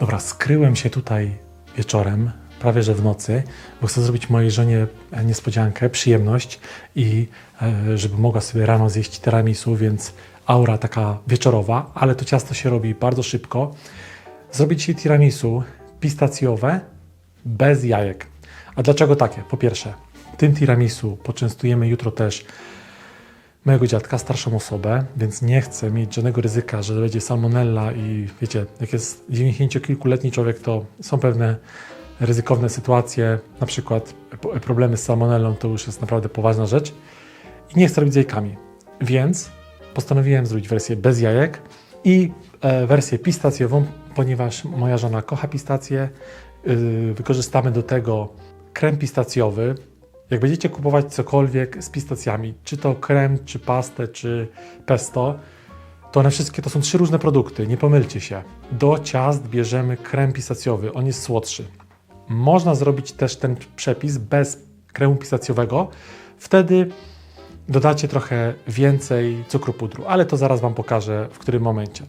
Dobra, skryłem się tutaj wieczorem, prawie że w nocy, bo chcę zrobić mojej żonie niespodziankę, przyjemność i e, żeby mogła sobie rano zjeść tiramisu, więc aura taka wieczorowa, ale to ciasto się robi bardzo szybko. Zrobię dzisiaj tiramisu pistacjowe bez jajek. A dlaczego takie? Po pierwsze, tym tiramisu poczęstujemy jutro też mojego dziadka, starszą osobę, więc nie chcę mieć żadnego ryzyka, że będzie salmonella i wiecie, jak jest 90-kilkuletni człowiek, to są pewne ryzykowne sytuacje, na przykład problemy z salmonellą to już jest naprawdę poważna rzecz i nie chcę robić z jajkami, więc postanowiłem zrobić wersję bez jajek i e, wersję pistacjową, ponieważ moja żona kocha pistacje, yy, wykorzystamy do tego krem pistacjowy, jak będziecie kupować cokolwiek z pistacjami, czy to krem, czy pastę, czy pesto, to one wszystkie to są trzy różne produkty, nie pomylcie się. Do ciast bierzemy krem pistacjowy, on jest słodszy. Można zrobić też ten przepis bez kremu pistacjowego, wtedy dodacie trochę więcej cukru pudru, ale to zaraz Wam pokażę w którym momencie.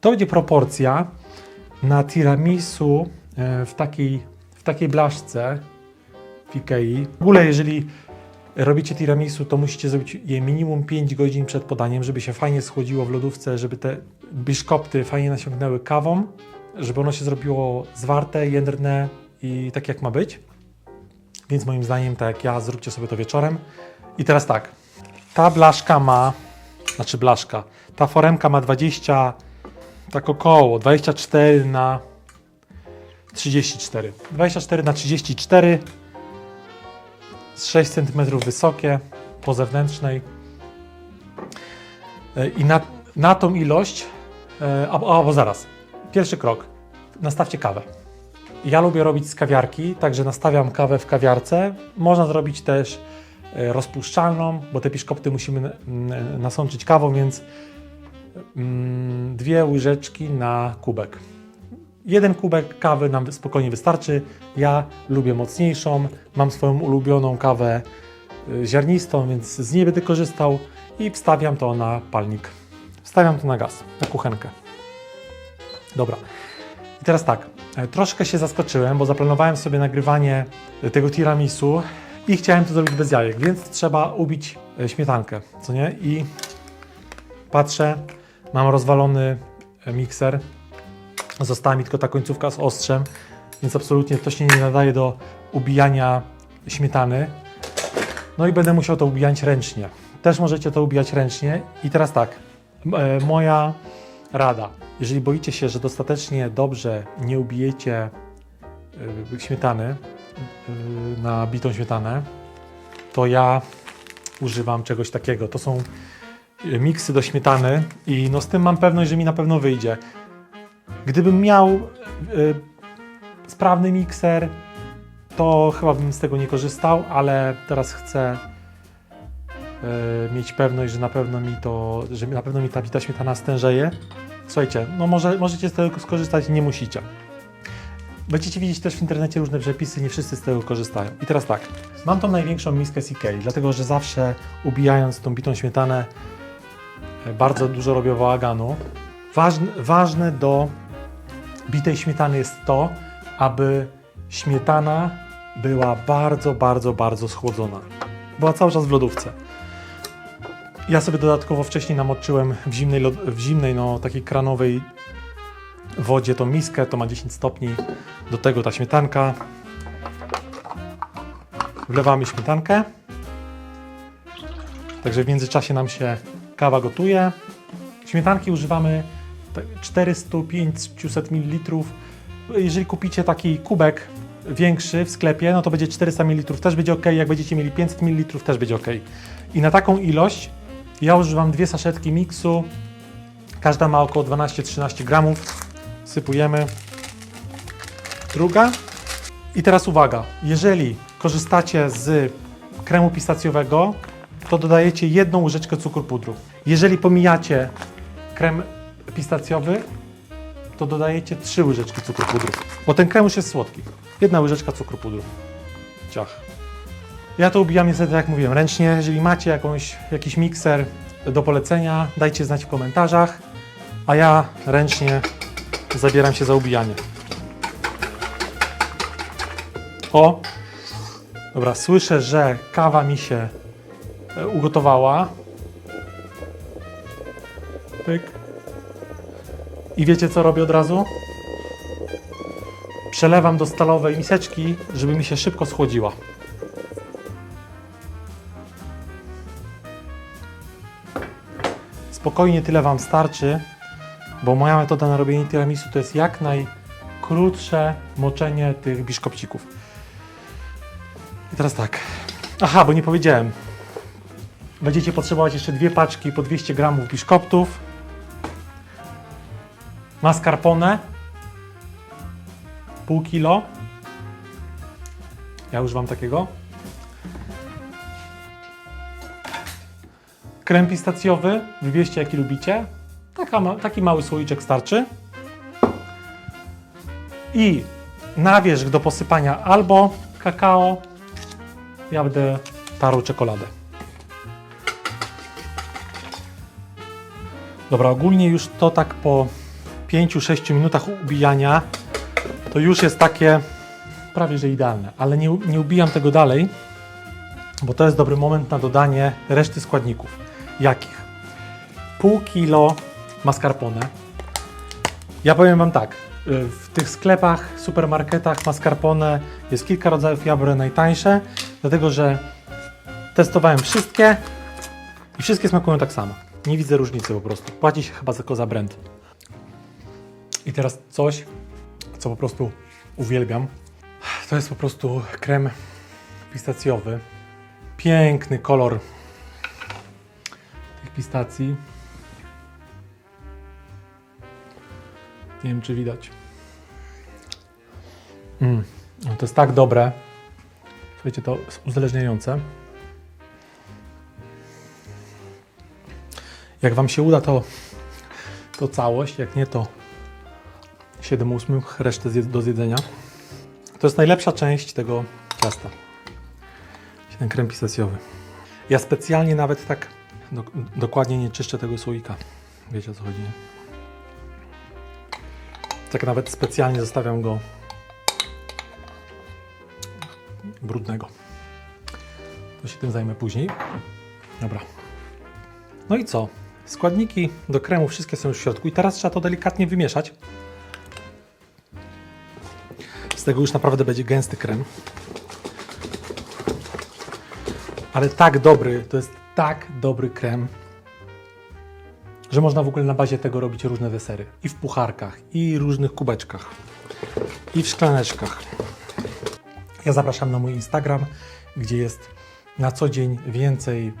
To będzie proporcja na tiramisu e, w takiej, w takiej blaszce w Ikei. W ogóle jeżeli robicie tiramisu, to musicie zrobić je minimum 5 godzin przed podaniem, żeby się fajnie schłodziło w lodówce, żeby te biszkopty fajnie nasiągnęły kawą, żeby ono się zrobiło zwarte, jędrne i tak jak ma być. Więc moim zdaniem, tak jak ja, zróbcie sobie to wieczorem. I teraz tak, ta blaszka ma, znaczy blaszka, ta foremka ma 20, tak około 24 na 34. 24 na 34 z 6 cm wysokie, po zewnętrznej. E, I na, na tą ilość, e, albo, albo zaraz, pierwszy krok, nastawcie kawę. Ja lubię robić z kawiarki, także nastawiam kawę w kawiarce. Można zrobić też e, rozpuszczalną, bo te piszkopty musimy nasączyć kawą, więc mm, dwie łyżeczki na kubek. Jeden kubek kawy nam spokojnie wystarczy. Ja lubię mocniejszą, mam swoją ulubioną kawę y, ziarnistą, więc z niej będę korzystał i wstawiam to na palnik. Wstawiam to na gaz, na kuchenkę. Dobra. I teraz tak, e, troszkę się zaskoczyłem, bo zaplanowałem sobie nagrywanie e, tego tiramisu i chciałem to zrobić bez jajek, więc trzeba ubić e, śmietankę, co nie? I patrzę, mam rozwalony mikser, Została mi tylko ta końcówka z ostrzem, więc absolutnie to się nie nadaje do ubijania śmietany. No i będę musiał to ubijać ręcznie. Też możecie to ubijać ręcznie. I teraz tak, e, moja rada. Jeżeli boicie się, że dostatecznie dobrze nie ubijecie y, śmietany y, na bitą śmietanę, to ja używam czegoś takiego. To są miksy do śmietany i no z tym mam pewność, że mi na pewno wyjdzie. Gdybym miał y, sprawny mikser, to chyba bym z tego nie korzystał, ale teraz chcę y, mieć pewność, że na pewno mi to, że na pewno mi ta bita śmietana stężeje. Słuchajcie, no może, możecie z tego skorzystać, nie musicie. Będziecie widzieć też w internecie różne przepisy, nie wszyscy z tego korzystają. I teraz tak, mam tą największą miskę Ikei, dlatego że zawsze ubijając tą bitą śmietanę y, bardzo dużo robię bałaganu. Ważne, ważne do bitej śmietany jest to, aby śmietana była bardzo, bardzo, bardzo schłodzona. Była cały czas w lodówce. Ja sobie dodatkowo wcześniej namoczyłem w zimnej, w zimnej no, takiej kranowej wodzie tą miskę, to ma 10 stopni. Do tego ta śmietanka. Wlewamy śmietankę. Także w międzyczasie nam się kawa gotuje. Śmietanki używamy 400-500 ml. Jeżeli kupicie taki kubek większy w sklepie, no to będzie 400 ml, też będzie ok. Jak będziecie mieli 500 ml, też będzie ok. I na taką ilość ja używam dwie saszetki miksu. Każda ma około 12-13 gramów. Sypujemy. Druga. I teraz uwaga, jeżeli korzystacie z kremu pistacjowego, to dodajecie jedną łyżeczkę cukru pudru. Jeżeli pomijacie krem pistacjowy, to dodajecie 3 łyżeczki cukru pudru, bo ten krem już jest słodki. Jedna łyżeczka cukru pudru. Ciach. Ja to ubijam niestety, jak mówiłem, ręcznie. Jeżeli macie jakąś, jakiś mikser do polecenia, dajcie znać w komentarzach, a ja ręcznie zabieram się za ubijanie. O! Dobra, słyszę, że kawa mi się e, ugotowała. Pyk. I wiecie co robię od razu? Przelewam do stalowej miseczki, żeby mi się szybko schłodziła. Spokojnie tyle Wam starczy, bo moja metoda na robienie tiramisu to jest jak najkrótsze moczenie tych biszkopcików. I teraz tak. Aha, bo nie powiedziałem. Będziecie potrzebować jeszcze dwie paczki po 200 gramów biszkoptów, mascarpone, pół kilo. Ja używam takiego. Krem pistacjowy, wybierzcie jaki lubicie. Taka, taki mały słoiczek starczy. I na wierzch do posypania albo kakao, ja będę tarł czekoladę. Dobra, ogólnie już to tak po 5-6 minutach ubijania to już jest takie prawie że idealne, ale nie, nie ubijam tego dalej, bo to jest dobry moment na dodanie reszty składników. Jakich? Pół kilo mascarpone. Ja powiem Wam tak, y, w tych sklepach, supermarketach mascarpone jest kilka rodzajów, ja biorę najtańsze, dlatego że testowałem wszystkie i wszystkie smakują tak samo. Nie widzę różnicy po prostu. Płaci się chyba tylko za brand. I teraz coś, co po prostu uwielbiam. To jest po prostu krem pistacjowy. Piękny kolor tych pistacji. Nie wiem, czy widać. Mm. No to jest tak dobre. Słuchajcie, to jest uzależniające. Jak Wam się uda, to, to całość. Jak nie, to 7 ósmych, resztę zje- do zjedzenia. To jest najlepsza część tego ciasta. Ten krem pistacjowy. Ja specjalnie nawet tak do, dokładnie nie czyszczę tego słoika. Wiecie o co chodzi, nie? Tak nawet specjalnie zostawiam go brudnego. To się tym zajmę później. Dobra. No i co? Składniki do kremu wszystkie są już w środku i teraz trzeba to delikatnie wymieszać. Z tego już naprawdę będzie gęsty krem. Ale tak dobry, to jest tak dobry krem, że można w ogóle na bazie tego robić różne desery. I w pucharkach, i różnych kubeczkach, i w szklaneczkach. Ja zapraszam na mój Instagram, gdzie jest na co dzień więcej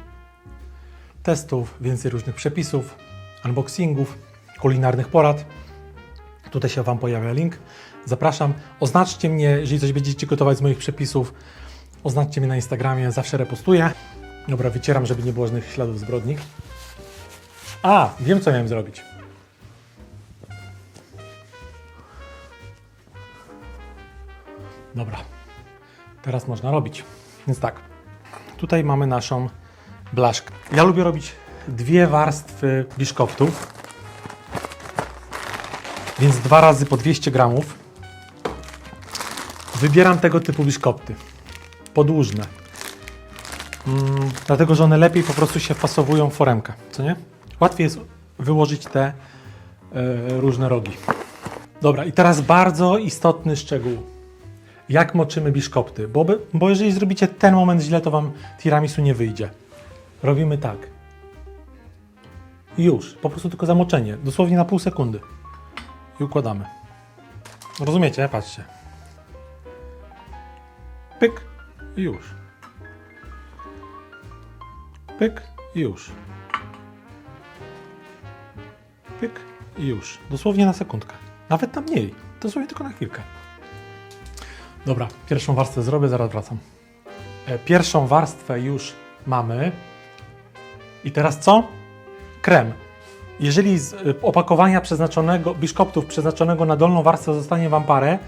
testów, więcej różnych przepisów, unboxingów, kulinarnych porad. Tutaj się Wam pojawia link. Zapraszam. Oznaczcie mnie, jeżeli coś będziecie gotować z moich przepisów. Oznaczcie mnie na Instagramie, zawsze repostuję. Dobra, wycieram, żeby nie było żadnych śladów zbrodni. A, wiem co miałem zrobić. Dobra, teraz można robić. Więc tak, tutaj mamy naszą blaszkę. Ja lubię robić dwie warstwy biszkoптów, więc dwa razy po 200 gramów. Wybieram tego typu biszkopty, podłużne. Mm, dlatego, że one lepiej po prostu się wpasowują w foremkę, co nie? Łatwiej jest wyłożyć te e, różne rogi. Dobra, i teraz bardzo istotny szczegół. Jak moczymy biszkopty? Bo, bo jeżeli zrobicie ten moment źle, to wam tiramisu nie wyjdzie. Robimy tak. I Już, po prostu tylko zamoczenie, dosłownie na pół sekundy. I układamy. Rozumiecie? Patrzcie. Pyk i już. Pyk i już. Pyk i już. Dosłownie na sekundkę. Nawet na mniej. Dosłownie tylko na chwilkę. Dobra, pierwszą warstwę zrobię, zaraz wracam. E, Pierwszą warstwę już mamy. I teraz co? Krem. Jeżeli z y, opakowania przeznaczonego, biszkoptów przeznaczonego na dolną warstwę zostanie Wam parę,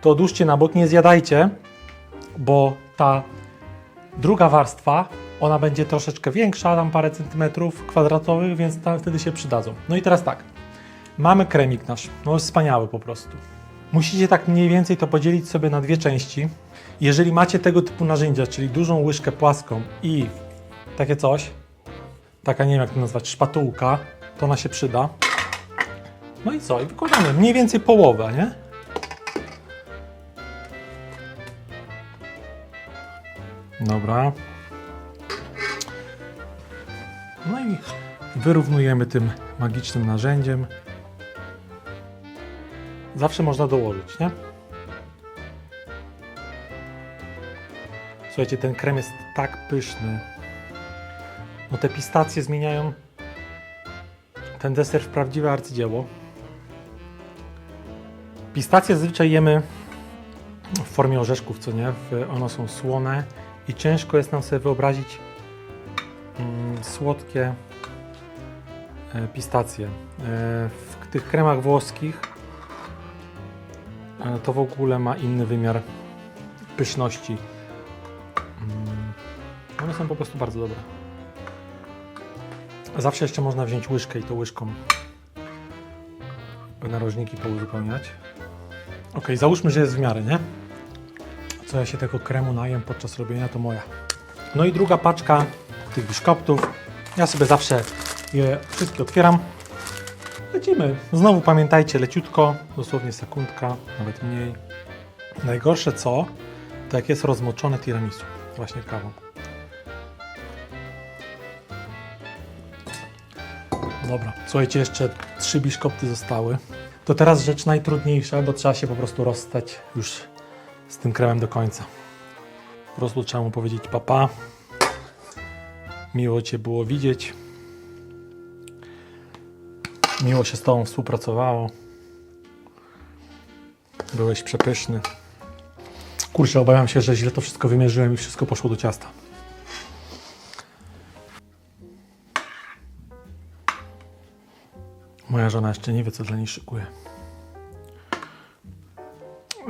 to odłóżcie na bok, nie zjadajcie, bo ta druga warstwa, ona będzie troszeczkę większa, tam parę centymetrów kwadratowych, więc tam wtedy się przydadzą. No i teraz tak, mamy kremik nasz, no wspaniały po prostu. Musicie tak mniej więcej to podzielić sobie na dwie części. Jeżeli macie tego typu narzędzia, czyli dużą łyżkę płaską i takie coś, taka nie wiem jak to nazwać, szpatułka, to ona się przyda. No i co? I wykładamy mniej więcej połowę, nie? Dobra. No i wyrównujemy tym magicznym narzędziem. Zawsze można dołożyć, nie? Słuchajcie, ten krem jest tak pyszny. No te pistacje zmieniają ten deser w prawdziwe arcydzieło. Pistacje zazwyczaj jemy w formie orzeszków, co nie? One są słone i ciężko jest nam sobie wyobrazić mm, słodkie e, pistacje. E, w tych kremach włoskich e, to w ogóle ma inny wymiar pyszności. Mm, One są po prostu bardzo dobre. Zawsze jeszcze można wziąć łyżkę i to łyżką narożniki pouzupełniać. Ok, załóżmy, że jest w miarę, nie? Co ja się tego kremu najem podczas robienia, to moja. No i druga paczka tych biszkoptów. Ja sobie zawsze je wszystkie otwieram. Lecimy. Znowu pamiętajcie, leciutko, dosłownie sekundka, nawet mniej. Najgorsze co, to jak jest rozmoczone tiramisu, właśnie kawą. Dobra, słuchajcie, jeszcze trzy biszkopty zostały. To teraz rzecz najtrudniejsza, bo trzeba się po prostu rozstać już z tym kremem do końca. Po prostu trzeba mu powiedzieć papa. Miło Cię było widzieć. Miło się z Tobą współpracowało. Byłeś przepyszny. Kurczę, obawiam się, że źle to wszystko wymierzyłem i wszystko poszło do ciasta. Moja żona jeszcze nie wie, co dla niej szykuje.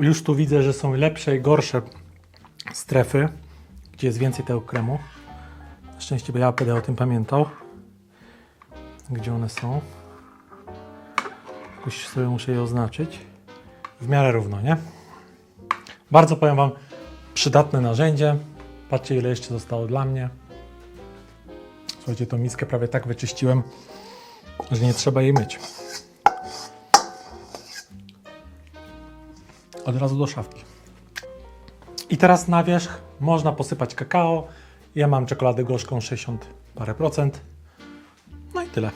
Już tu widzę, że są lepsze i gorsze strefy, gdzie jest więcej tego kremu. Na szczęście, bo ja będę o tym pamiętał. Gdzie one są. Jakoś sobie muszę je oznaczyć. W miarę równo, nie? Bardzo powiem Wam, przydatne narzędzie. Patrzcie, ile jeszcze zostało dla mnie. Słuchajcie, tą miskę prawie tak wyczyściłem, że nie trzeba jej myć. Od razu do szafki. I teraz na wierzch można posypać kakao. Ja mam czekoladę gorzką 60 parę procent. No i tyle.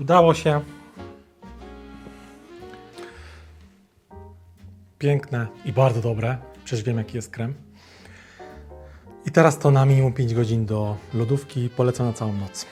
Udało się. Piękne i bardzo dobre. Przecież wiem jaki jest krem. I teraz to na minimum 5 godzin do lodówki. Polecam na całą noc.